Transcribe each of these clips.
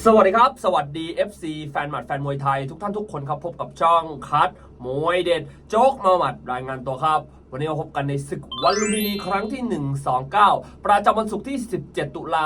สวัสดีครับ สวัสดี FC แฟนหมัดแฟนมวยไทย ทุกท่านทุกคนครับ พบกับช่องคัด มวยเด็ด โจ๊กมาหมัดรายงานตัวครับ วันนี้มาพบกันในศึกวันลุมพินีครั้งที่ 129 ประจำวันศุกร์ที่ 17 ตุลา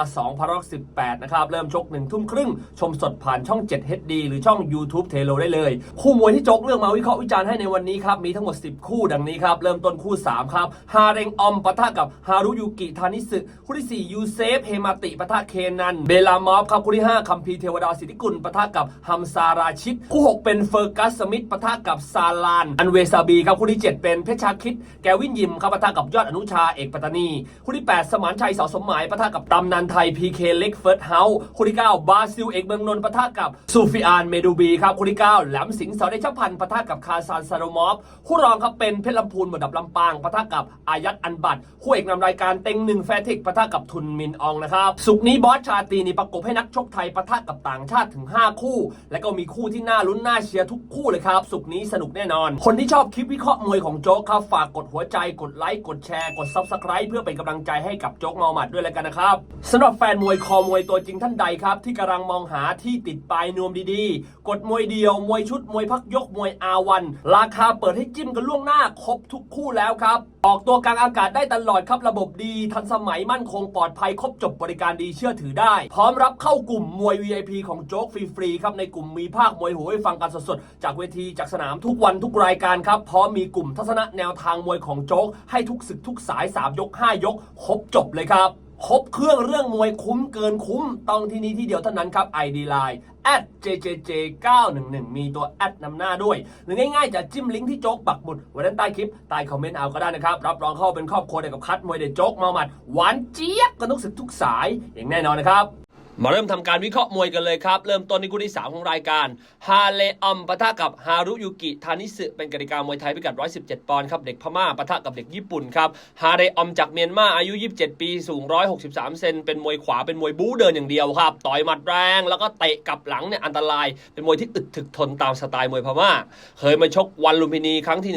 2018 นะครับ เริ่มชก1ทุ่มครึ่ง ชมสดผ่านช่อง 7 HD หรือช่อง YouTube เทโลได้เลย คู่มวยที่โจ๊กเลือกมาวิเคราะห์วิจารณ์ให้ในวันนี้ครับ มีทั้งหมด 10 คู่ดังนี้ครับ เริ่มต้นคู่ 3 ครับ ฮาเรงออมปะทะกับฮารุยูกิทานิสึคู่ที่ 4 ยูเซฟ เฮมาติปะทะเคนัน เบลามอฟครับคู่ที่ 5คัมพีเทวดาสิทธิกุลปะทะกับฮัมซาราชิตคู่ 6 เป็นเฟอร์กัสสมิธปะทะกับซาลาน อันเวซาบีครับคู่ที่ 7 เป็นเพชรชาคิด แกวินยิมครับปะทะกับยอดอนุชาเอกปัตตานีคู่ที่ 8 สมานชัยเสาสมหมายปะทะกับตำนานไทยพีเคเล็กเฟิร์สเฮาส์คู่ที่ 9 บาซิลเอกเมืองนนท์ปะทะกับซูฟิอานเมดูบีครับคู่ที่ 9 แหลมสิงห์สอเดชพันธ์ปะทะกับคาซานซารมอฟคู่รองครับเป็นเพชรลำพูนหมดดับลำปางปะทะกับอายัดอันบัตคู่เอกนำรายการเต็งหนึ่งแฟร์เทคปะทะกับทุนมินอองนะครับสุกนี้บอสชาตีนี่ประกบให้นักชกไทยปะทะกับต่างชาติถึง 5 คู่ และก็มีคู่ที่น่าลุ้นน่าเชียร์ทุกคู่เลยครับสุกนี้สนุกแน่นอน คนที่ชอบคลิปวิเคราะห์มวยของโจ๊กครับ ฝากกดหัวใจกดไลค์กดแชร์กด Subscribe เพื่อเป็นกำลังใจให้กับโจ๊กเมาหมัดด้วยแล้วกันนะครับสำหรับแฟนมวยคอมวยตัวจริงท่านใดครับ ที่กำลังมองหาที่ติดปลายนวมดีๆ กดมวยเดียว มวยชุดมวยพักยกมวยอาวันราคาเปิดให้จิ้มกันล่วงหน้าครบทุกคู่แล้วครับ ออกตัวกลางอากาศได้ตลอดครับระบบดี ทันสมัยมั่นคงปลอดภัย ครบจบบริการดีเชื่อถือได้ พร้อมรับเข้ากลุ่มมวย VIP ของโจ๊กฟรีๆครับในกลุ่มมีภาคมวยหูให้ฟังกันสดๆ จากเวทีจากสนามทุกวันทุกรายการครับพร้อมมีกลุ่มทัศนะแนวทางมวยของโจ๊กให้ทุกศึกทุกสาย 3 ยก 5 ยก ครบจบเลยครับ ครบเครื่องเรื่องมวยคุ้มเกินคุ้มต้องที่นี้ที่เดียวเท่านั้นครับ ID Line @jjj 911มีตัวแอดนำหน้าด้วย หรือง่ายๆ จะจิ้มลิงก์ที่โจ๊กปักหมุดไว้ด้านใต้คลิป ใต้คอมเมนต์เอาก็ได้นะครับ รับรองเข้าเป็นครอบครัวเดียวกับคัดมวยเด็ดโจ๊กมาหมัด หวานเจี๊ยบกันทุกสึกทุกสายอย่างแน่นอนนะครับ มาเริ่มทำการวิเคราะห์มวยกันเลยครับ เริ่มต้นในคู่ที่ 3 ของรายการฮาเลอมปะทะกับฮารุยุกิทานิสึเป็นกติกามวยไทยพิกัด 117 ปอนด์ครับ เด็กพม่าปะทะกับเด็กญี่ปุ่นครับฮาเรอมจากเมียนมาอายุ 27 ปีสูง 163 เซนเป็นมวยขวาเป็นมวยบู๊เดินอย่างเดียวครับ ต่อยหมัดแรง แล้วก็เตะกับหลังเนี่ยอันตราย เป็นมวยที่อึดถึกทนตามสไตล์มวยพม่า เคยมาชกวันลุมพินีครั้งที่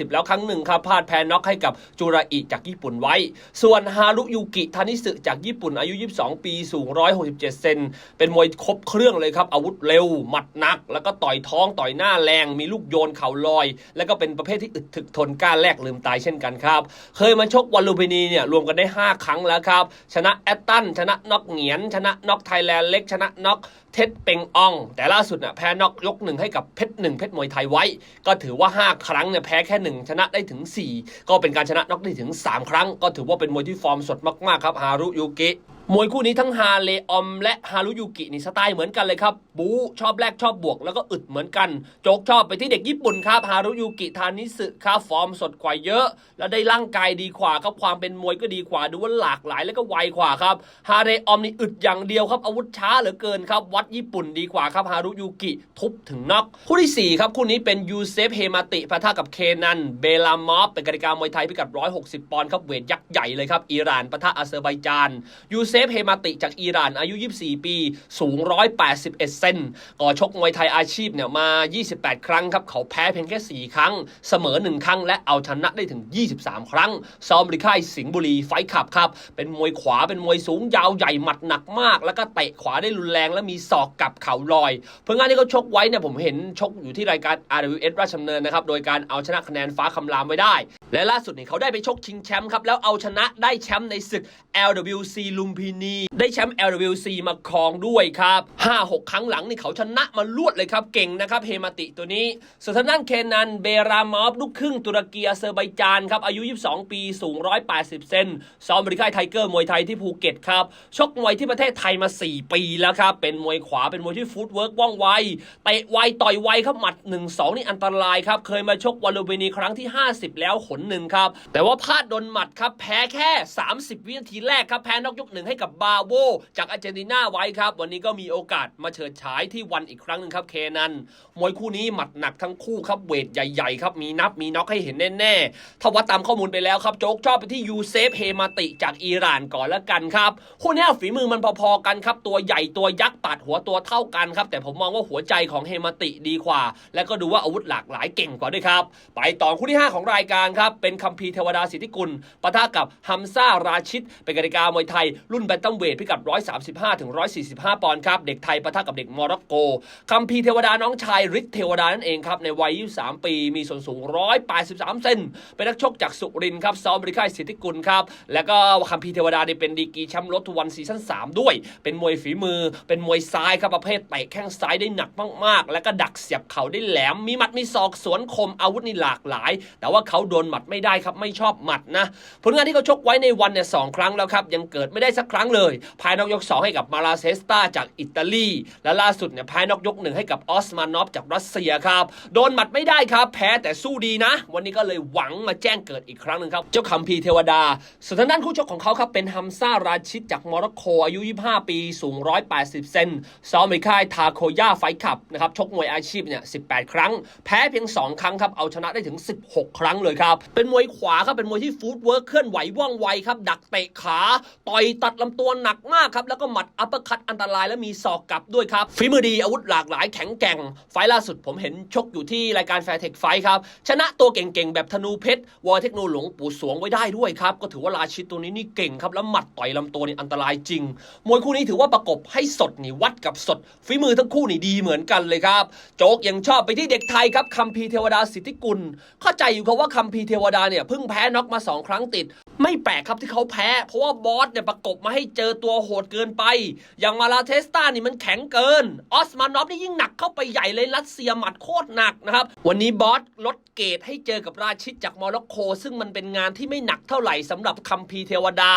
120 แล้วครั้งหนึ่งครับพลาดแพ้น็อกให้กับจูราอิจากญี่ปุ่นไว้ ส่วนฮารุยุกิทานิสึจากญี่ปุ่นอายุ 22 ปีสูง 167เซนเป็นมวยครบเครื่องเลยครับ อาวุธเร็ว หมัดหนัก แล้วก็ต่อยท้องต่อยหน้าแรง มีลูกโยนเข่าลอย แล้วก็เป็นประเภทที่อึดถึกทนกล้าแลกลืมตายเช่นกันครับ เคยมาชกวันลุมพินีเนี่ยรวมกันได้ 5 ครั้งแล้วครับ ชนะแอตตันชนะน็อกเหงียน ชนะน็อกไทยแลนด์เล็กชนะน็อกเท็ดเปงออง แต่ล่าสุดน่ะแพ้น็อกยกหนึ่งให้กับเพชรหนึ่งเพชรมวยไทยไว้ ก็ถือว่า 5 ครั้งเนี่ยแพ้แค่หนึ่งชนะได้ถึง 4 ก็เป็นการชนะน็อกได้ถึง 3 ครั้ง ก็ถือว่าเป็นมวยที่ฟอร์มสดมากๆครับฮารุยูกิมวยคู่นี้ทั้งฮาเลออม และฮารุยูกินี่สไตล์เหมือนกันเลยครับ บูชอบแรกชอบบวก แล้วก็อึดเหมือนกัน โจกชอบไปที่เด็กญี่ปุ่นครับฮารุยูกิทานิสึครับฟอร์มสดกว่าเยอะ แล้วได้ร่างกายดีกว่าครับความเป็นมวยก็ดีกว่าดูว่าหลากหลายแล้วก็ไวกว่าครับฮาเรออมนี่อึดอย่างเดียวครับอาวุธช้าเหลือเกินครับวัดญี่ปุ่นดีกว่าครับฮารุยูกิทุบถึงน็อกคู่ที่สี่ครับ คู่นี้เป็นยูเซฟเฮมาติปะทะกับเคนันเบลามอฟเป็นกติกามวยไทยพิกัด 160 ปอนด์ครับเวทยักษ์ใหญ่เลยครับอิหร่านปะทะอาเซอร์ไบจานยูเซฟเฮมาติจากอิหร่านอายุ 24 ปี สูง 181 เซนก่อชกมวยไทยอาชีพเนี่ยมา 28 ครั้งครับเขาแพ้เพียงแค่ 4 ครั้ง เสมอ 1 ครั้ง และเอาชนะได้ถึง 23 ครั้ง ซ้อมบริค่ายสิงห์บุรีไฟขับครับเป็นมวยขวาเป็นมวยสูงยาวใหญ่หมัดหนักมาก แล้วก็เตะขวาได้รุนแรงและมีศอกกับเข่าลอยเพื่องานที่เขาชกไว้เนี่ยผมเห็นชกอยู่ที่รายการ RWS ราชดำเนินนะครับโดยการเอาชนะคะแนนฟ้าคำรามไว้ได้ และล่าสุดนี่เขาได้ไปชกชิงแชมป์ครับ แล้วเอาชนะได้แชมป์ในศึก LWC ลุมพินี ได้แชมป์ LWC มาครองด้วยครับ 5-6 ครั้งหลังนี่เขาชนะมาลวดเลยครับ เก่งนะครับเฮมาติตัวนี้ส่วนทางด้านเคนันเบรามอฟลูกครึ่งตุรกีอาเซอร์ไบจานครับ อายุ 22 ปีสูง 180 เซนซ้อมบริการไทเกอร์มวยไทยที่ภูเก็ตครับ ชกมวยที่ประเทศไทยมา 4 ปีแล้วครับ เป็นมวยขวาเป็นมวยที่ฟุตเวิร์กว่องไวเตะไวต่อยไวครับหมัด 1-2 นี่อันตรายครับเคยมาชกวันลูเบนีครั้งที่ 50 แล้วขนหนึ่งครับ แต่ว่าพลาดโดนหมัดครับแพ้แค่ 30 วินาทีแรกครับแพ้นอกยกหนึ่งให้กับบาโวจากอาร์เจนตินาไว้ครับ วันนี้ก็มีโอกาสมาเฉิดฉายที่วันอีกครั้งหนึ่งครับเคนันมวยคู่นี้หมัดหนักทั้งคู่ครับเวทใหญ่ๆครับมีนับมีน็อกให้เห็นแน่ๆถ้าวัดตามข้อมูลไปแล้วครับโจ๊กชอบไปที่ยูเซฟเฮมาติจากอิหร่านก่อนละกันครับคู่นี้ฝีมือมันพอๆกันครับตัวใหญ่ตัวยักษ์ปาดหัวตัวเท่ากันครับแต่ผมมองว่าหัวใจของเฮมาติดีกว่า และก็ดูว่าอาวุธหลากหลายเก่งกว่าด้วยครับไปต่อคู่ที่ 5 ของรายการครับครับเป็นคัมภีร์เทวดาสิทธิกุลปะทะกับฮัมซ่าราชิตเป็นกติกามวยไทย รุ่นแบนตัมเวทพิกัด 135ถึง145 ปอนด์ครับ เด็กไทยปะทะกับเด็กโมร็อกโกคัมภีร์เทวดาน้องชายฤทธิ์เทวดานั่นเองครับ ในวัย 23 ปีมีส่วนสูง 183 เซนเป็นนักชกจากสุรินทร์ครับซ้อมบริค่ายสิทธิกุลครับแล้วก็คัมภีร์เทวดาเนี่ยเป็นดีกีแชมป์รถทุวันซีซั่น3ด้วย เป็นมวยฝีมือ เป็นมวยซ้ายครับประเภทเตะแข้งซ้ายได้หนักมากๆ แล้วก็ดักเสียบเข่าได้แหลมมีหมัดมีศอกสวนคมอาวุธนี่หลากหลาย แต่ว่าเขาโดนหมัดไม่ได้ครับไม่ชอบหมัดนะ ผลงานที่เขาชกไว้ในวันเนี่ยสองครั้งแล้วครับ ยังเกิดไม่ได้สักครั้งเลยภายนอกยก 2 ให้กับมาลาเซสตาจากอิตาลี และล่าสุดเนี่ยภายนอกยกหนึ่งให้กับออสมานอฟจากรัสเซียครับ โดนหมัดไม่ได้ครับ แพ้แต่สู้ดีนะ วันนี้ก็เลยหวังมาแจ้งเกิดอีกครั้งหนึ่งครับ เจ้าคัมภีเทวดาส่วนทางด้านคู่ชกของเขาครับเป็นฮัมซ่าราชิตจากโมร็อกโกอายุ 25 ปี สูง 180 เซนซ้อมในค่ายทาโคย่าไฟขับนะครับชกมวยอาชีพเนี่ย 18 ครั้ง แพ้เพียง 2 ครั้งครับเอาชนะได้ถึง 16 ครั้งเลยครับเป็นมวยขวาครับเป็นมวยที่ฟูดเวิร์คเคลื่อนไหวว่องไวครับดักเตะขาต่อยตัดลำตัวหนักมากครับแล้วก็หมัดอัปเปอร์คัตอันตรายและมีศอกกลับด้วยครับฝีมือดีอาวุธหลากหลายแข็งแกร่ง ไฟล่าสุดผมเห็นชกอยู่ที่รายการแฟร์เทคไฟครับชนะตัวเก่งๆ แบบธนูเพชรวอเทคโนหลวงปู่สวงไว้ได้ด้วยครับก็ถือว่าราชิตตัวนี้นี่เก่งครับแล้วหมัดต่อยลำตัวนี่อันตรายจริง มวยคู่นี้ถือว่าประกบให้สดนี่วัดกับสดฝีมือทั้งคู่นี่ดีเหมือนกันเลยครับโจ๊กยังชอบไปที่เด็กไทยครับคัมภีเทวดาสิทธิกุล เข้าใจอยู่ครับว่าคัมภีเทวดาเนี่ยเพิ่งแพ้น็อกมาสองครั้งติด ไม่แปลกครับที่เขาแพ้ เพราะว่าบอสเนี่ยประกบมาให้เจอตัวโหดเกินไป อย่างมาลาเทสตานี่มันแข็งเกิน ออสมานอฟนี่ยิ่งหนักเข้าไปใหญ่เลยรัสเซียหมัดโคตรหนักนะครับ วันนี้บอสลดเกรดให้เจอกับราชิตจากโมร็อกโกซึ่งมันเป็นงานที่ไม่หนักเท่าไหร่สำหรับคัมภีเทวดา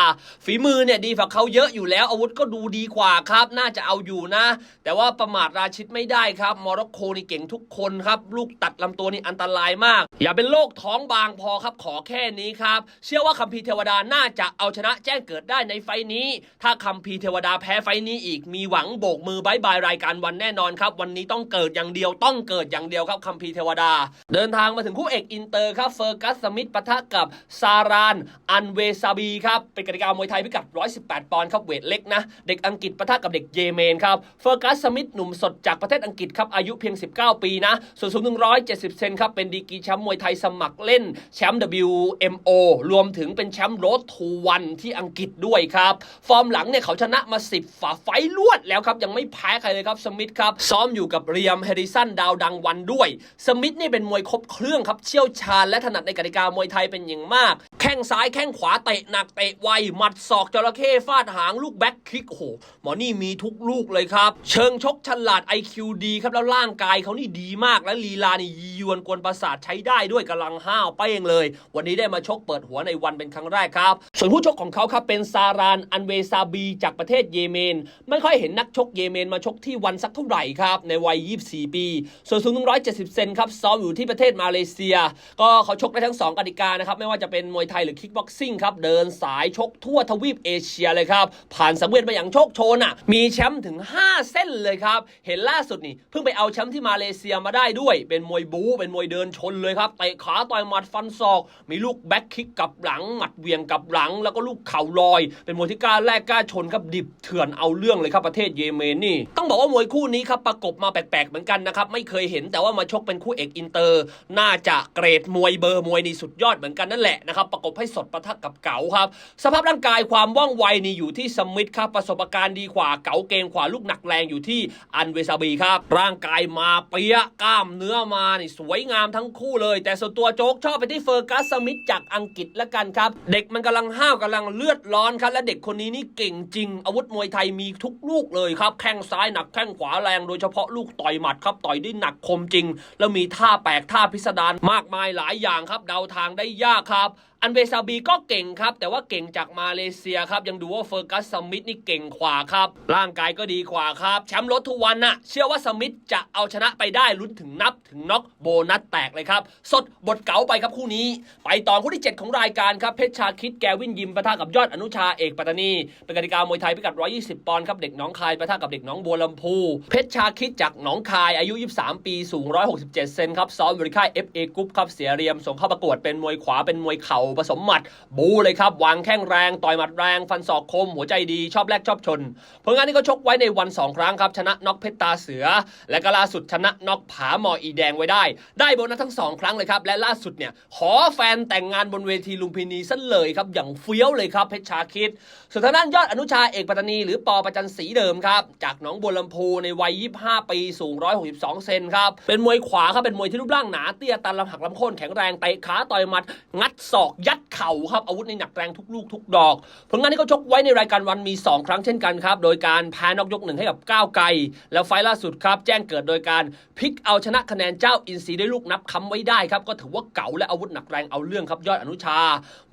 ฝีมือเนี่ยดีกว่าเขาเยอะอยู่แล้วอาวุธก็ดูดีกว่าครับ น่าจะเอาอยู่นะ แต่ว่าประมาทราชิตไม่ได้ครับโมร็อกโกนี่เก่งทุกคนครับลูกตัดลำตัวนี่อันตรายมาก อย่าเป็นโรคท้องบางพพอครับขอแค่นี้ครับ เชื่อว่าคัมภีร์เทวดาน่าจะเอาชนะแจ้งเกิดได้ในไฟล์นี้ ถ้าคัมภีร์เทวดาแพ้ไฟล์นี้อีกมีหวังโบกมือบายบายรายการวันแน่นอนครับ วันนี้ต้องเกิดอย่างเดียวต้องเกิดอย่างเดียวครับคัมภีร์เทวดา เดินทางมาถึงคู่เอกอินเตอร์ครับเฟอร์กัสสมิธปะทะกับซารานอันเวซาบีครับเป็นกติกามวยไทยพิกัด 118 ปอนด์ครับเวทเล็กนะ เด็กอังกฤษปะทะกับเด็กเยเมนครับเฟอร์กัสสมิธหนุ่มสดจากประเทศอังกฤษครับอายุเพียง 19 ปีนะส่วนสูง 170 เซนครับเป็นดีกีแชมป์มวยไทยสมัครเล่นแชมป์ WMO รวมถึงเป็นแชมป์โรดทูวันที่อังกฤษด้วยครับ ฟอร์มหลังเนี่ยเขาชนะมา 10 ฝ่าไฟล์ลวดแล้วครับ ยังไม่แพ้ใครเลยครับ สมิธครับ ซ้อมอยู่กับเรียมเฮริสันดาวดังวันด้วย สมิธนี่เป็นมวยครบเครื่องครับ เชี่ยวชาญและถนัดในกติกามวยไทยเป็นอย่างมาก แข้งซ้ายแข้งขวาเตะหนักเตะไว หมัดศอกจระเข้ฟาดหางลูกแบ็คคิกโอ้โหหมอนี่มีทุกลูกเลยครับ เชิงชกฉลาด IQ ดีครับแล้วร่างกายเขานี่ดีมากและลีลานี่ยียวนกวนประสาทใช้ได้ด้วยกำลังห้าวเป้งเลย วันนี้ได้มาชกเปิดหัวในวันเป็นครั้งแรกครับ ส่วนผู้ชกของเขาครับเป็นซารานอันเวซาบีจากประเทศเยเมน ไม่ค่อยเห็นนักชกเยเมนมาชกที่วันสักเท่าไหร่ครับ ในวัย 24 ปี ส่วนสูง 170 เซนครับซ้อมอยู่ที่ประเทศมาเลเซีย ก็เขาชกได้ทั้ง 2กติกานะครับไม่ว่าจะเป็นมวยไทยหรือคิกบ็อกซิ่งครับเดินสายชกทั่วทวีปเอเชียเลยครับผ่านสังเวียนมาอย่างโชคโชนอะมีแชมป์ถึง 5 เส้นเลยครับเห็นล่าสุดนี่เพิ่งไปเอาแชมป์ที่มาเลเซียมาได้ด้วย เป็นมวยบู๊เป็นมวยเดินชนเลยครับเตะขาต่อยหมัดฟันศอก มีลูกแบ็คคิกกับหลัง หมัดเวียงกับหลัง แล้วก็ลูกเข่าลอย เป็นมวยที่กล้าแลกกล้าชนครับดิบเถื่อนเอาเรื่องเลยครับประเทศเยเมนนี่ ต้องบอกว่ามวยคู่นี้ครับประกบมาแปลกๆเหมือนกันนะครับไม่เคยเห็นแต่ว่ามาชกเป็นคู่เอกอินเตอร์ น่าจะเกรดมวยเบอร์มวยนี่สุดยอดเหมือนกันนั่นแหละนะครับประกบให้สดประทักกับเก๋าครับ สภาพร่างกายความว่องไวนี่อยู่ที่สมิธครับประสบการณ์ดีกว่าเก๋าเกงขวาลูกหนักแรงอยู่ที่อันเวซาบีครับ ร่างกายมาเปียกล้ามเนื้อมานี่สวยงามทั้งคู่เลย แต่ส่วนตัวโจ๊กชอบไปที่เฟอร์กัสสมิธจากอังกฤษละกันครับ เด็กมันกำลังห้าวกำลังเลือดร้อนครับ และเด็กคนนี้นี่เก่งจริง อาวุธมวยไทยมีทุกลูกเลยครับ แข้งซ้ายหนักแข้งขวาแรง โดยเฉพาะลูกต่อยหมัดครับต่อยได้หนักคมจริง แล้วมีท่าแปลกท่าพิสดารมากมายหลายอย่างครับ เดาทางได้ยากครับ อันเวซาบีก็เก่งครับ แต่ว่าเก่งจากมาเลเซียครับ ยังดูว่าเฟอร์กัสสมิธนี่เก่งกว่าครับ ร่างกายก็ดีกว่าครับ แชมป์รถทุกวันน่ะ เชื่อว่าสมิธจะเอาชนะไปได้ลุ้นถึงนับถึงน็อกโบนัสแตกเลยครับ สดบทเก๋าไปครับคู่นี้ ไปต่อคู่ที่ 7 ของรายการครับเพชรชาคิดแกวินยิมปะทะกับยอดอนุชาเอกปัตตานีเป็นกติกามวยไทยพิกัด 120 ปอนด์ครับเด็กน้องคายปะทะกับเด็กน้องบัวลำพูเพชรชาคิดจากหนองคายอายุ 23 ปีสูง 167 เซนครับซ้อมบริค่าย FA กรุ๊ปครับเสียเรียมส่งเข้าประกวดเป็นมวยขวาเป็นมวยเข่าผสมหมัด บูเลยครับวางแข้งแรง ต่อยหมัดแรง ฟันศอกคม หัวใจดีชอบแลกชอบชนผลงานนี้ก็ชกไว้ในวัน 2 ครั้งครับ ชนะน็อกเพชรตาเสือ และก็ล่าสุดชนะน็อกผาหมออีแดงไว้ได้ ได้โบนัสทั้ง 2 ครั้งเลยครับ และล่าสุดเนี่ยขอแฟนแต่งงานบนเวทีลุมพินีซะเลยครับอย่างเฟี้ยวเลยครับเพชรชาคิดส่วนทางด้านยอดอนุชาเอกปัตตานีหรือปอประจันศรีเดิมครับจากหนองบัวลำพูในวัย 25 ปีสูง 162 เซนครับเป็นมวยขวาครับเป็นมวยที่รูปร่างหนาเตี้ยตันลำหักลำโค่นแข็งแรงเตะขาต่อยหมัด งัดศอกยัดเข่าครับ อาวุธในหนักแรงทุกลูกทุกดอก ผลงานที่เขาชกไว้ในรายการวันมี 2 ครั้งเช่นกันครับ โดยการแพ้นอกยกหนึ่งให้กับก้าวไกล แล้วไฟล่าสุดครับ แจ้งเกิดโดยการพลิกเอาชนะคะแนนเจ้าอินซีได้ลูกนับค้ำไว้ได้ครับ ก็ถือว่าเก๋าและอาวุธหนักแรงเอาเรื่องครับยอดอนุชา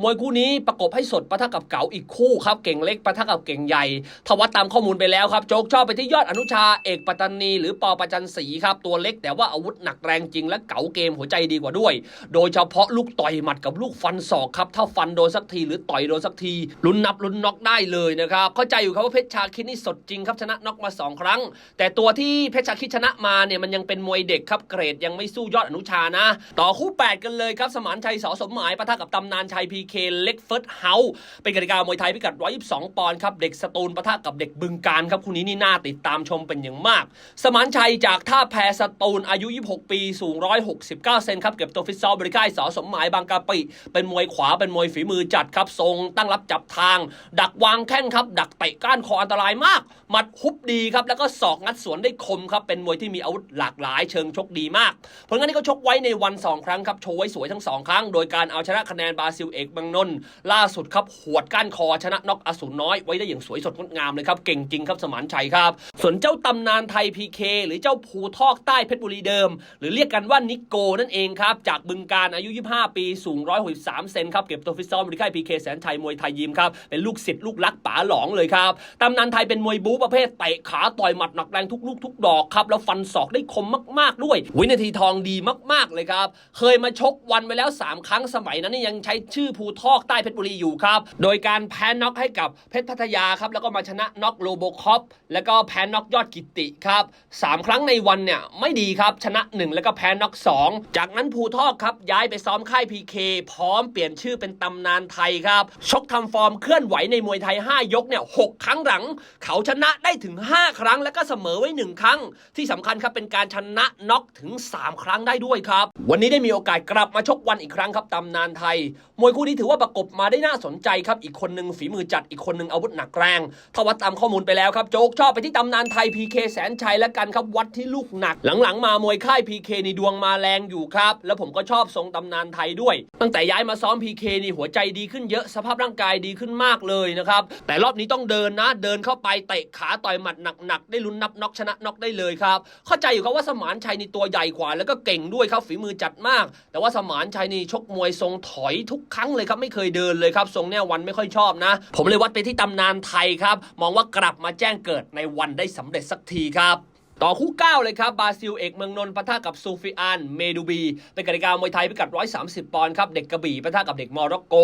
มวยคู่นี้ประกบให้สดปะทะกับเก๋าอีกคู่ครับเก่งเล็กปะทะกับเก่งใหญ่ทวัดตามข้อมูลไปแล้วครับโจ๊กชอบไปที่ยอดอนุชาเอกปัตตานีหรือปอประจันศรีครับตัวเล็ก แต่ว่าอาวุธหนักแรงจริงและเก๋าเกมหัวใจดีกว่าด้วย โดยเฉพาะลูกต่อยหมัดกับลูกฟันศอกครับถ้าฟันโดนสักทีหรือต่อยโดนสักทีลุ้นนับลุ้นน็อกได้เลยนะครับเข้าใจอยู่ครับว่าเพชรชาคิดนี่สดจริงครับชนะน็อกมาสองครั้ง แต่ตัวที่เพชรชาคิดชนะมาเนี่ยมันยังเป็นมวยเด็กครับเกรดยังไม่สู้ยอดอนุชานะ ต่อคู่ 8 กันเลยครับสมานชัยสอสมหมายปะทะกับตำนานชัยพีเคเล็กเฟิร์สเฮาเป็นกติกามวยไทยพิกัด 122 ปอนด์ครับเด็กสตูลปะทะกับเด็กบึงการครับคู่นี้นี่น่าติดตามชมเป็นอย่างมาก สมานชัยจากท่าแพสตูลอายุ 26 ปีสูง 169 เซนครับเก็บตัวฟิตซ้อมบริการสอสมหมายบางกะปิเป็นมวยขวาเป็นมวยฝีมือจัดครับทรงตั้งรับจับทาง ดักวางแข้งครับ ดักเตะก้านคออันตรายมาก หมัดฮุบดีครับ แล้วก็ศอกงัดสวนได้คมครับ เป็นมวยที่มีอาวุธหลากหลายเชิงชกดีมากผลงานนี้ก็ชกไว้ในวัน 2 ครั้งครับ โชว์ไว้สวยทั้ง 2 ครั้ง โดยการเอาชนะคะแนนบราซิลเอกเมืองนนท์ล่าสุดครับหวดก้านคอชนะน็อกอสูรน้อยไว้ได้อย่างสวยสดงดงามเลยครับเก่งจริงครับสมานชัยครับ ส่วนเจ้าตำนานไทยพีเคหรือเจ้าภูทอกใต้เพชรบุรีเดิม หรือเรียกกันว่านิโกนั่นเองครับจากบึงการอายุ 25 ปีสูง163เซนครับเก็บตัวฟิตซ้อมบริการพีเคแสนชัยมวยไทยยิมครับเป็นลูกศิษย์ลูกรักป๋าหลองเลยครับตำนานไทยเป็นมวยบู๊ประเภทเตะขาต่อยหมัดหนักแรงทุกลูกทุกดอกครับแล้วฟันศอกได้คมมากๆด้วย วินาทีทองดีมากๆเลยครับเคยมาชกวันไปแล้ว 3 ครั้งสมัยนั้นนี่ยังใช้ชื่อภูทอกใต้เพชรบุรีอยู่ครับโดยการแพ้น็อกให้กับเพชรพัทยาครับแล้วก็มาชนะน็อกโลโบคอปแล้วก็แพ้น็อกยอดกิติครับสามครั้งในวันเนี่ยไม่ดีครับชนะ 1 แล้วก็แพ้น็อก2 จากนั้นภูทอกครับย้ายไปซ้อมค่ายพีเคพร้อมเปลี่ยนชื่อเป็นตำนานไทยครับ ชกทำฟอร์มเคลื่อนไหวในมวยไทย 5 ยกเนี่ยหกครั้งหลัง เขาชนะได้ถึง 5 ครั้งแล้วก็เสมอไว้ 1 ครั้ง ที่สำคัญครับเป็นการชนะน็อกถึง 3 ครั้งได้ด้วยครับ วันนี้ได้มีโอกาสกลับมาชกวันอีกครั้งครับตำนานไทย มวยคู่นี้ถือว่าประกบมาได้น่าสนใจครับ อีกคนหนึ่งฝีมือจัดอีกคนหนึ่งอาวุธหนักแรงถ้าวัดตามข้อมูลไปแล้วครับโจ๊กชอบไปที่ตำนานไทยพีเคแสนชัยแล้วกันครับวัดที่ลูกหนัก หลังๆ มามวยค่ายพีเคนี่ดวงมาแรงอยู่ครับ แล้วผมก็ชอบทรงตำนานไทยด้วย ตั้งแต่ย้ายมาซ้อมพีเคนี่หัวใจดีขึ้นเยอะสภาพร่างกายดีขึ้นมากเลยนะครับแต่รอบนี้ต้องเดินนะ เดินเข้าไปเตะขาต่อยหมัดหนักๆได้ลุ้นนับน็อกชนะน็อกได้เลยครับเข้าใจอยู่ครับว่าสมานชัยนี่ตัวใหญ่กว่า แล้วก็เก่งด้วยครับฝีมือจัดมาก แต่ว่าสมานชัยนี่ชกมวยทรงถอยทุกครั้งเลยครับไม่เคยเดินเลยครับทรงแนววันไม่ค่อยชอบนะ ผมเลยวัดไปที่ตำนานไทยครับมองว่ากลับมาแจ้งเกิดในวันได้สำเร็จสักทีครับ ต่อคู่ 9 เลยครับบาซิลเอกเมืองนนท์ปะทะกับซูฟิอานเมดูบี เป็นกติกามวยไทยพิกัด 130 ปอนด์ครับ เด็กกระบี่ปะทะกับเด็กโมร็อกโก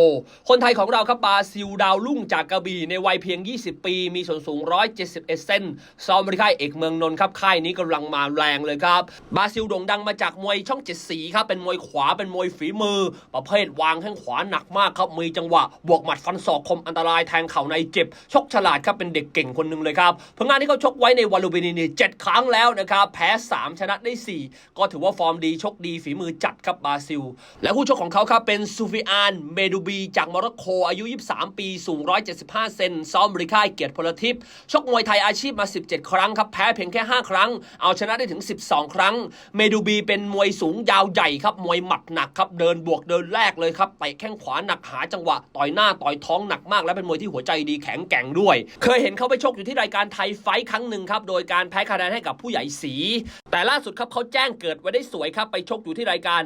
คนไทยของเราครับบาซิลดาวรุ่งจากกระบี่ในวัยเพียง 20 ปี มีส่วนสูง 171 เซนซ้อมบริค่ายเอกเมืองนนท์ครับค่ายนี้กำลังมาแรงเลยครับ บาซิลโด่งดังมาจากมวยช่องเจ็ดสีครับเป็นมวยขวาเป็นมวยฝีมือ ประเภทวางแข้งขวาหนักมากครับมีจังหวะ บวกหมัดฟันศอกคมอันตรายแทงเข่าในเจ็บชกฉลาดครับเป็นเด็กเก่งคนหนึ่งเลยครับผลงานที่เขาชกไว้ในวาลูบินีเจ็ดครั้งแล้วนะครับแพ้ 3 ชนะได้ 4 ก็ถือว่าฟอร์มดีชกดีฝีมือจัดครับบราซิล และคู่ชกของเขาครับเป็นซูฟิอานเมดูบี จากโมร็อกโกอายุ 23 ปีสูง 175 เซนซ้อมบริค่ายเกียรติพลทิพย์ชกมวยไทยอาชีพมา 17 ครั้งครับแพ้เพียงแค่ 5 ครั้ง เอาชนะได้ถึง 12 ครั้ง เมดูบีเป็นมวยสูงยาวใหญ่ครับมวยหมัดหนักครับเดินบวกเดินแรกเลยครับเตะแข้งขวาหนักหาจังหวะต่อยหน้าต่อยท้องหนักมาก และเป็นมวยที่หัวใจดีแข็งแกร่งด้วย เคยเห็นเขาไปชกอยู่ที่รายการไทยไฟท์ครั้งหนึ่งครับโดยการแพ้คะแนนให้กับผู้ใหญ่สี แต่ล่าสุดครับเขาแจ้งเกิดไว้ได้สวยครับไปชกอยู่ที่รายการ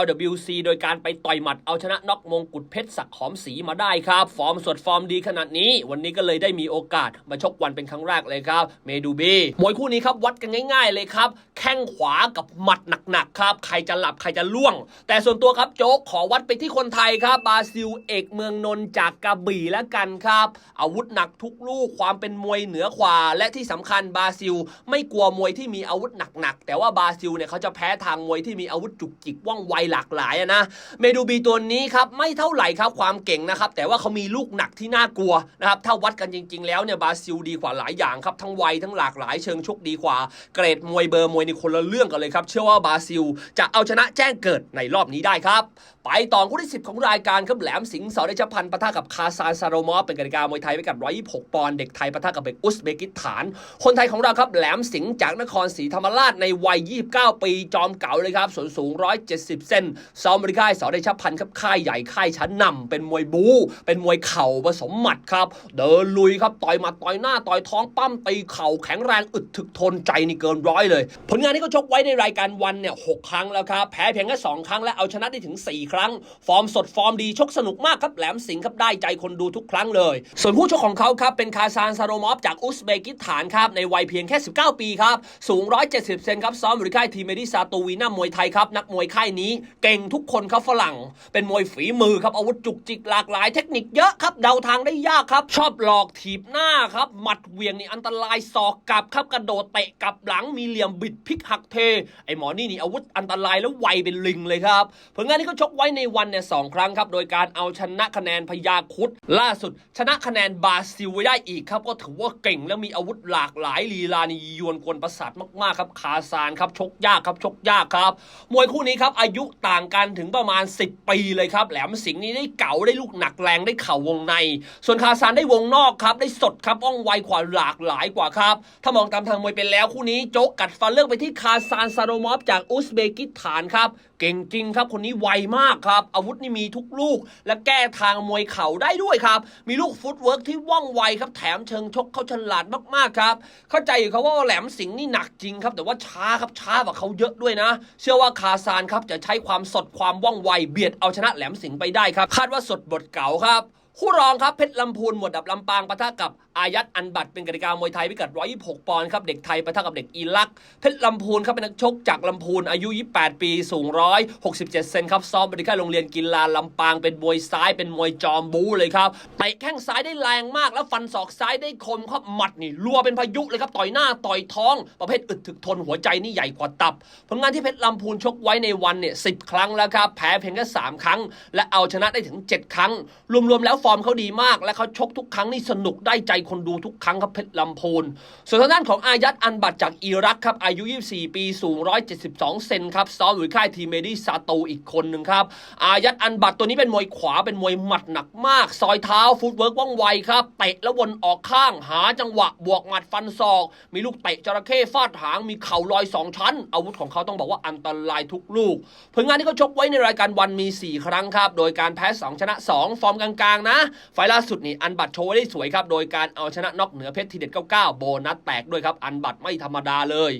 LWC โดยการไปต่อยหมัดเอาชนะน็อกมงกุฎเพชรศักดิ์หอมศรีมาได้ครับ ฟอร์มสดฟอร์มดีขนาดนี้ วันนี้ก็เลยได้มีโอกาสมาชกวันเป็นครั้งแรกเลยครับเมดูบีมวยคู่นี้ครับวัดกันง่าย ๆ เลยครับแข้งขวากับหมัดหนักๆครับใครจะหลับใครจะล่วง แต่ส่วนตัวครับโจ๊กขอวัดไปที่คนไทยครับบราซิลเอกเมืองนนจากกระบี่แล้วกันครับ อาวุธหนักทุกลูกความเป็นมวยเหนือกว่าและที่สำคัญบราซิลไม่กลัวมวยที่มีอาวุธหนักๆ แต่ว่าบราซิลเนี่ยเขาจะแพ้ทางมวยที่มีอาวุธจุกจิกว่องไวหลากหลายนะ เมดูบีตัวนี้ครับไม่เท่าไหร่ครับความเก่งนะครับ แต่ว่าเขามีลูกหนักที่น่ากลัวนะครับ ถ้าวัดกันจริง ๆ แล้วเนี่ยบราซิลดีกว่าหลายอย่างครับ ทั้งวัยทั้งหลากหลายเชิงชกดีกว่า เกรดมวยเบอร์มวยในคนละเรื่องกันเลยครับ เชื่อว่าบราซิล จะเอาชนะแจ้งเกิดในรอบนี้ได้ครับ ไปต่อคู่ที่ 10 ของรายการครับแหลมสิงห์สอเดชพันธ์ปะทะกับคาซานซาโรมอฟเป็นกติกามวยไทยไปกับ126ปอนด์เด็กไทยปะทะกับเด็กอุซเบกิสถาน คนไทยของเราครับแหลมสิงห์จากนครศรีธรรมราชในวัย 29 ปี จอมเก่าเลยครับส่วนสูง 170 เซนซ้อมบริค่ายสอเดชพันธ์ครับค่ายใหญ่ค่ายชั้นนำเป็นมวยบู เป็นมวยเข่าผสมหมัดครับ เดินลุยครับต่อยหมัดต่อยหน้าต่อยท้องปั้มตีเข่าแข็งแรงอึดถึกทนใจนี่เกินร้อยเลย ผลงานที่เขาชกไว้ในรายการวันเนี่ยหครั้งแล้วครับแพ้เพียงแค่สองครั้งและเอาชนะได้ถึง 4 ครั้ง ฟอร์มสดฟอร์มดีชกสนุกมากครับแหลมสิงห์ครับได้ใจคนดูทุกครั้งเลย ส่วนผู้ชกของเขาครับเป็นคาซานซาโรมอฟจากอุซเบกิสถานครับในวัยเพียงแค่ 19 ปีครับ สูง 170 เซนครับซ้อมอยู่ที่ค่ายทีเมดิซาตูวีน่ามวยไทยครับ นักมวยค่ายนี้เก่งทุกคนครับฝรั่ง เป็นมวยฝีมือครับอาวุธจุกจิกหลากหลายเทคนิคเยอะครับเดาทางได้ยากครับ ชอบหลอกถีบหน้าครับหมัดเวียงนี่อันตรายศอกกลับครับกระโดดเตะกลับหลังมีเหลี่ยมบิดพลิกหักเท ไอหมอนี่นี่อาวุธอันตรายแล้วไวเป็นลิงเลยครับผลงานที่เขาชกไว้ในวันเนี่ยสองครั้งครับโดยการเอาชนะคะแนนพยาคุดล่าสุด ชนะคะแนนบราซิลไว้ได้อีกครับก็ถือว่าเก่งและมีอาวุธหลากหลายลีลานี่ยวนกวนประสาทมากๆครับคาซานครับชกยากครับชกยากครับ มวยคู่นี้ครับอายุต่างกันถึงประมาณ 10 ปีเลยครับแหลมสิงห์นี่ได้เก่าได้ลูกหนักแรงได้เข่าวงใน ส่วนคาซานได้วงนอกครับได้สดครับว่องไวกว่าหลากหลายกว่าครับถ้ามองตามทางมวยไปแล้วคู่นี้โจ๊กกัดฟันเลือกไปที่คาซานซาโรมอฟจากอุซเบกิสถานครับ เก่งจริงครับ คนนี้ไวมากครับ อาวุธนี่มีทุกลูก และแก้ทางมวยเข่าได้ด้วยครับ มีลูกฟุตเวิร์กที่ว่องไวครับ แถมเชิงชกเขาฉลาดมากๆครับ เข้าใจอยู่ครับว่าแหลมสิงห์นี่หนักจริงครับ แต่ว่าช้าครับช้ากว่าเขาเยอะด้วยนะ เชื่อว่าคาซานครับจะใช้ความสดความว่องไวเบียดเอาชนะแหลมสิงห์ไปได้ครับ คาดว่าสดบทเก่าครับคู่รองครับเพชรลำพูนหมวดดับลำปางปะทะกับอายัดอันบัตรเป็นกติกามวยไทยพิกัด 126 ปอนด์ครับ เด็กไทยประทะกับเด็กอิรัก เพชรลำพูนครับเป็นนักชกจากลำพูนอายุ 28 ปี สูง 167 เซนครับ ซ้อมบริการโรงเรียนกีฬาลำปางเป็นมวยซ้ายเป็นมวยจอมบูเลยครับเตะแข้งซ้ายได้แรงมาก แล้วฟันศอกซ้ายได้คมครับหมัดนี่รัวเป็นพายุเลยครับต่อยหน้าต่อยท้อง ประเภทอึดถึกทนหัวใจนี่ใหญ่กว่าตับผลงานที่เพชรลำพูนชกไว้ในวันเนี่ยสิครั้งแล้วครับแพ้เพียงแค่3ครั้ง และเอาชนะได้ถึง 7 ครั้ง รวมๆแล้วฟอร์มเขาดีมาก และเขาชกทุกครั้งนี่สนุกได้ใจคนดูทุกครั้งครับเพชรลำพูนส่วนทางด้านของอายัดอันบัตจากอิรักครับอายุ 24 ปีสูง 172 เซนครับซ้อมอยู่ค่ายทีเมดีซาตูอีกคนหนึ่งครับอายัดอันบัตตัวนี้เป็นมวยขวาเป็นมวยหมัดหนักมาก ซอยเท้าฟุตเวิร์กว่องไวครับเตะแล้ววนออกข้างหาจังหวะบวกหมัดฟันศอก มีลูกเตะจระเข้ฟาดหางมีเข่าลอยสองชั้น อาวุธของเขาต้องบอกว่าอันตรายทุกลูกผลงานที่เขาชกไว้ในรายการวันมี 4 ครั้งครับโดยการแพ้ 2 ชนะ 2 ฟอร์มกลางๆนะ ไฟล่าสุดนี่อันบัตโชว์ได้สวยครับ โดยการเอาชนะน็อกเหนือเพชรทีเด็ด99 โบนัสแตกด้วยครับ อันบัตรไม่ธรรมดาเลย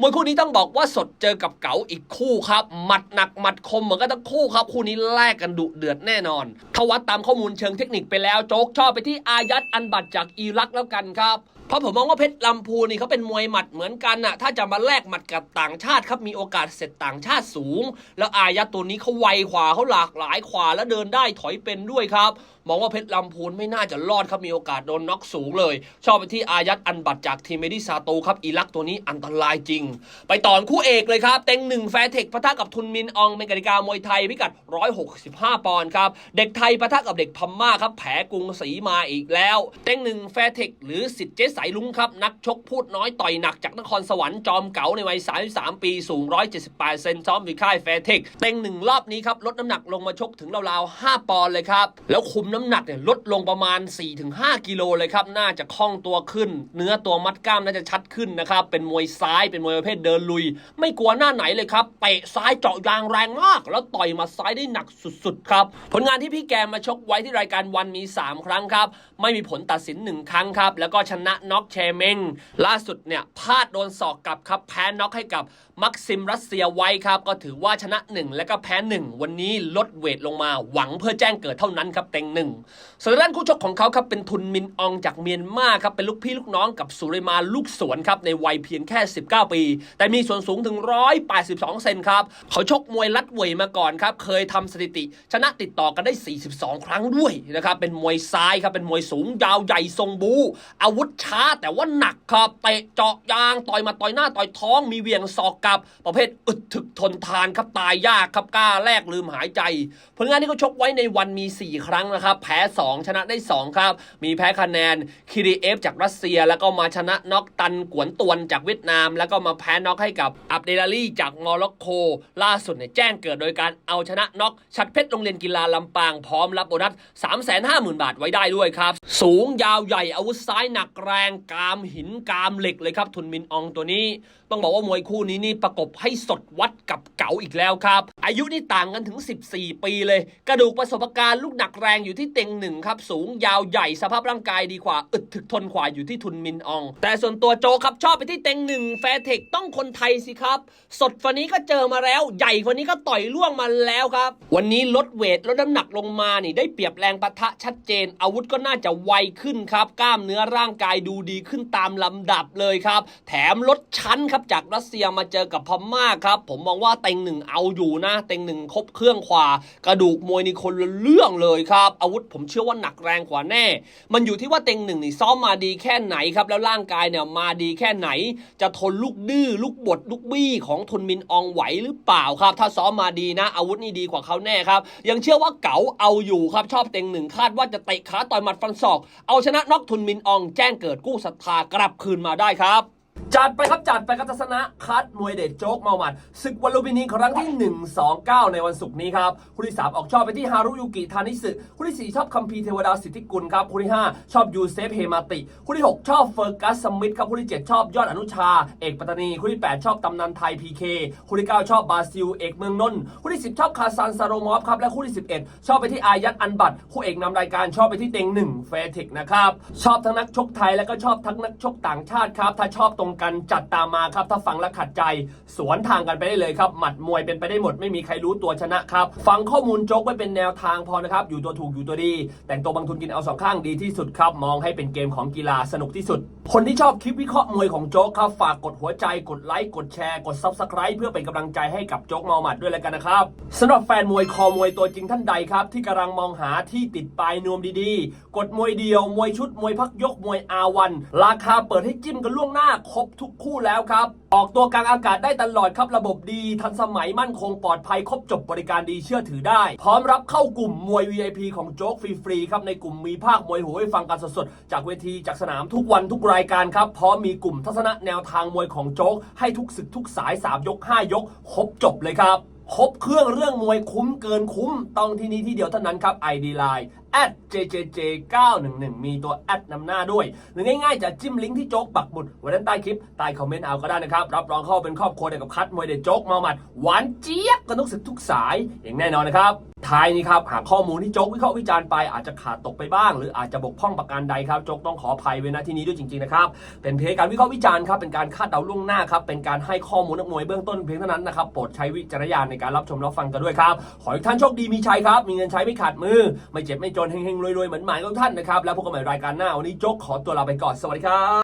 มวยคู่นี้ต้องบอกว่าสดเจอกับเก๋าอีกคู่ครับหมัดหนักหมัดคมเหมือนกันทั้งคู่ครับ คู่นี้แลกกันดุเดือดแน่นอนถ้าวัดตามข้อมูลเชิงเทคนิคไปแล้วโจ๊กชอบไปที่อายัดอันบัตรจากอิรักแล้วกันครับเพราะผมมองว่าเพชรลำพูนนี่เขาเป็นมวยหมัดเหมือนกันน่ะถ้าจะมาแลกหมัดกับต่างชาติครับมีโอกาสเสร็จต่างชาติสูง แล้วอายัดตัวนี้เขาไวขวาเขาหลากหลายขวาแล้วเดินได้ถอยเป็นด้วยครับ มองว่าเพชรลำพูนไม่น่าจะรอดครับมีโอกาสโดนน็อกสูงเลย ชอบไปที่อายัดอันบัตจากทีมเมดิซาโตครับอิรักตัวนี้อันตรายจริง ไปต่อคู่เอกเลยครับ เต็งหนึ่งแฟร์เทคปะทะกับทุนมินอองเป็นกติกามวยไทยพิกัด 165 ปอนด์ครับ เด็กไทยปะทะกับเด็กพม่าครับแผลกรุงศรีมาอีกแล้ว เต็งหนึ่งแฟร์เทคหรือสิทธิ์เจ๊สายลุงครับ นักชกพูดน้อยต่อยหนักจากนครสวรรค์จอมเก๋าในวัย 33 ปี สูง 178 เซนซ้อมอยู่ค่ายแฟร์เทคเต็งหนึ่งรอบนี้ครับลดน้ำหนักลงมาชกถึงราวๆ5ปอนด์เลยครับแล้วคุมน้ำหนักเนี่ยลดลงประมาณ 4-5 กิโลเลยครับ น่าจะคล่องตัวขึ้น เนื้อตัวมัดกล้ามน่าจะชัดขึ้นนะครับ เป็นมวยซ้ายเป็นมวยประเภทเดินลุย ไม่กลัวหน้าไหนเลยครับเตะซ้ายเจาะยางแรงมาก แล้วต่อยมาซ้ายได้หนักสุดๆครับ ผลงานที่พี่แกมาชกไว้ที่รายการวันมี 3 ครั้งครับ ไม่มีผลตัดสิน 1 ครั้งครับ แล้วก็ชนะน็อกเชเมงล่าสุดเนี่ยพลาดโดนศอกกลับครับแพ้น็อกให้กับมักซิมรัสเซียไว้ครับก็ถือว่าชนะ 1 แล้วก็แพ้ 1 วันนี้ลดเวทลงมาหวังเพื่อแจ้งเกิดเท่านั้นครับเต็งหนึ่งึ่งส่วนด้านคู่ชกของเขาครับเป็นทุนมินอองจากเมียนมาครับเป็นลูกพี่ลูกน้องกับสุเรมาลูกสวนครับในวัยเพียงแค่ 19 ปี แต่มีส่วนสูงถึง 182 เซนครับ เขาชกมวยลัดเวยมาก่อนครับ เคยทำสถิติ ชนะติดต่อกันได้ 42 ครั้งด้วยนะครับเป็นมวยซ้ายครับเป็นมวยสูงยาวใหญ่ทรงบู อาวุธช้าแต่ว่าหนักครับเตะเจาะยางต่อยมาต่อยหน้าต่อยท้องมีเวียงศอกกับประเภทอึดถึกทนทานครับตายยากครับกล้าแลกลืมหายใจ ผลงานที่เขาชกไว้ในวันมี 4 ครั้งนะครับแพ้ 2 ชนะได้ 2 ครับ มีแพ้คะแนนคิริเอฟจากรัสเซีย แล้วก็มาชนะน็อกตันกวนตวนจากเวียดนาม แล้วก็มาแพ้น็อกให้กับอับเดลาลีจากมอร็อกโกล่าสุดเนี่ยแจ้งเกิดโดยการเอาชนะน็อกชัดเพชรโรงเรียนกีฬาลำปางพร้อมรับโบนัส 350,000 บาทไว้ได้ด้วยครับ สูงยาวใหญ่อาวุธซ้ายหนักแรงกามหินกามเหล็กเลยครับทุนมินอองตัวนี้ ต้องบอกว่ามวยคู่นี้นี่ประกบให้สดวัดกับเก๋าอีกแล้วครับ อายุนี่ต่างกันถึง 14 ปีเลย กระดูกประสบการณ์ลูกหนักแรงอยู่ที่เต็งหนึ่งครับ สูงยาวใหญ่สภาพร่างกายดีกว่า อึดถึกทนกว่าอยู่ที่ทุนมินออง แต่ส่วนตัวโจครับชอบไปที่เต็งหนึ่งแฟร์เทคต้องคนไทยสิครับ สดฟันนี้ก็เจอมาแล้ว ใหญ่ฟันนี้ก็ต่อยล่วงมาแล้วครับ วันนี้ลดเวทลดน้ำหนักลงมานี่ได้เปรียบแรงปะทะชัดเจน อาวุธก็น่าจะไวขึ้นครับ กล้ามเนื้อร่างกายดูดีขึ้นตามลำดับเลยครับ แถมลดชั้นครับจากรัสเซียมาเจอกับพม่าครับ ผมมองว่าเต็งหนึ่งเอาอยู่นะ เต็งหนึ่งครบเครื่องขวากระดูกมวยนี่คนเรื่องเลยครับ อาวุธผมเชื่อว่าหนักแรงกว่าแน่ มันอยู่ที่ว่าเต็งหนึ่งนี่ซ้อมมาดีแค่ไหนครับ แล้วร่างกายเนี่ยมาดีแค่ไหน จะทนลูกดื้อลูกบดลูกบี้ของทุนมินอองไหวหรือเปล่าครับ ถ้าซ้อมมาดีนะ อาวุธนี่ดีกว่าเขาแน่ครับ ยังเชื่อว่าเก๋าเอาอยู่ครับชอบเต็งหนึ่งคาดว่าจะเตะขาต่อยหมัดฟันศอก เอาชนะน็อกทุนมินอองแจ้งเกิดกู้ศรัทธากลับคืนมาได้ครับ จัดไปครับจัดไปครับทัศนะคัดมวยเด็ดโจ๊กเมาหมัดศึกวันลุมพินีครั้งที่ 129 ในวันศุกร์นี้ครับคู่ที่ 3 ออกชอบไปที่ฮารุยุกิทานิสึคู่ที่ 4 ชอบคัมพีเทวดาสิทธิกุลครับคู่ที่ 5 ชอบยูเซฟเฮมาติคู่ที่ 6 ชอบเฟอร์กัสสมิธครับคู่ที่ 7 ชอบยอดอนุชา เอกปัตตานีคู่ที่ 8 ชอบตำนานไทยพีเคคู่ที่ 9 ชอบบราซิลเอกเมืองนนท์คู่ที่ 10 ชอบคาซันซาโรมอฟครับและคู่ที่ 11 ชอบไปที่อายัดอันบัตคู่เอกนำรายการชอบไปที่เต็งหนึ่งเฟเทคนะครับชอบทั้งนักชกไทยและก็ชอบทั้งนักชกต่างชาติครับถ้าชอบตรงกันจัดตามมาครับ ถ้าฟังแล้วขัดใจ สวนทางกันไปได้เลยครับ หมัดมวยเป็นไปได้หมดไม่มีใครรู้ตัวชนะครับ ฟังข้อมูลโจ๊กไว้เป็นแนวทางพอนะครับ อยู่ตัวถูกอยู่ตัวดี แต่งตัวบางทุนกินเอาสองข้างดีที่สุดครับ มองให้เป็นเกมของกีฬาสนุกที่สุด คนที่ชอบคลิปวิเคราะห์มวยของโจ๊กครับฝากกดหัวใจกดไลค์กดแชร์กด subscribe เพื่อเป็นกำลังใจให้กับโจ๊กเมาหมัดด้วยแล้วกันนะครับสำหรับแฟนมวยคอมวยตัวจริงท่านใดครับ ที่กำลังมองหาที่ติดปลายนวมดีๆ กดมวยเดียวมวยชุดมวยพักยกมวยอาวันราคาเปิดให้จิ้มกันล่วงหน้าครบทุกคู่แล้วครับ ออกตัวกลางอากาศได้ตลอดครับระบบดีทันสมัยมั่นคงปลอดภัยครบจบบริการดีเชื่อถือได้ พร้อมรับเข้ากลุ่มมวย VIP ของโจ๊กฟรีๆครับในกลุ่มมีภาคมวยหูให้ฟังกันสดๆ จากเวทีจากสนามทุกวันทุกรายการครับพร้อมมีกลุ่มทัศนะแนวทางมวยของโจ๊กให้ทุกศึกทุกสาย 3 ยก 5 ยก ครบจบเลยครับครบเครื่องเรื่องมวยคุ้มเกินคุ้มต้องที่นี่ที่เดียวเท่านั้นครับ ID Line @jjj911 มีตัวแอดนำหน้าด้วย หรือง่ายๆจะจิ้มลิงก์ที่โจ๊กปักหมุดไว้ด้านใต้คลิปใต้คอมเมนต์เอาก็ได้นะครับ รับรองเข้าเป็นครอบครัวเดียวกับคัดมวยเด็ดโจ๊กมาหมัด หวานเจี๊ยบกันทุกศึกทุกสายอย่างแน่นอนนะครับท้ายนี้ครับหากข้อมูลที่โจ๊กวิเคราะห์วิจารณ์ไปอาจจะขาดตกไปบ้าง หรืออาจจะบกพร่องประการใดครับโจ๊กต้องขออภัยไว้ณที่นี้ด้วยจริงๆนะครับเป็นเพียงการวิเคราะห์วิจารณ์ครับเป็นการคาดเดาล่วงหน้าครับเป็นการให้ข้อมูลนักมวยเบื้องต้นเพียงเท่านั้นนะครับโปรดใช้วิจารณญาณในการรับชมรับฟังกันด้วยครับขอให้ท่านโชคดีมีชัยครับมีเงินใช้ไม่ขาดมือ ไม่เจ็บไม่จนเฮงๆรวยๆเหมือนหมายของท่านนะครับ แล้วพบกันใหม่รายการหน้า วันนี้โจ๊กขอตัวลาไปก่อน สวัสดีครับ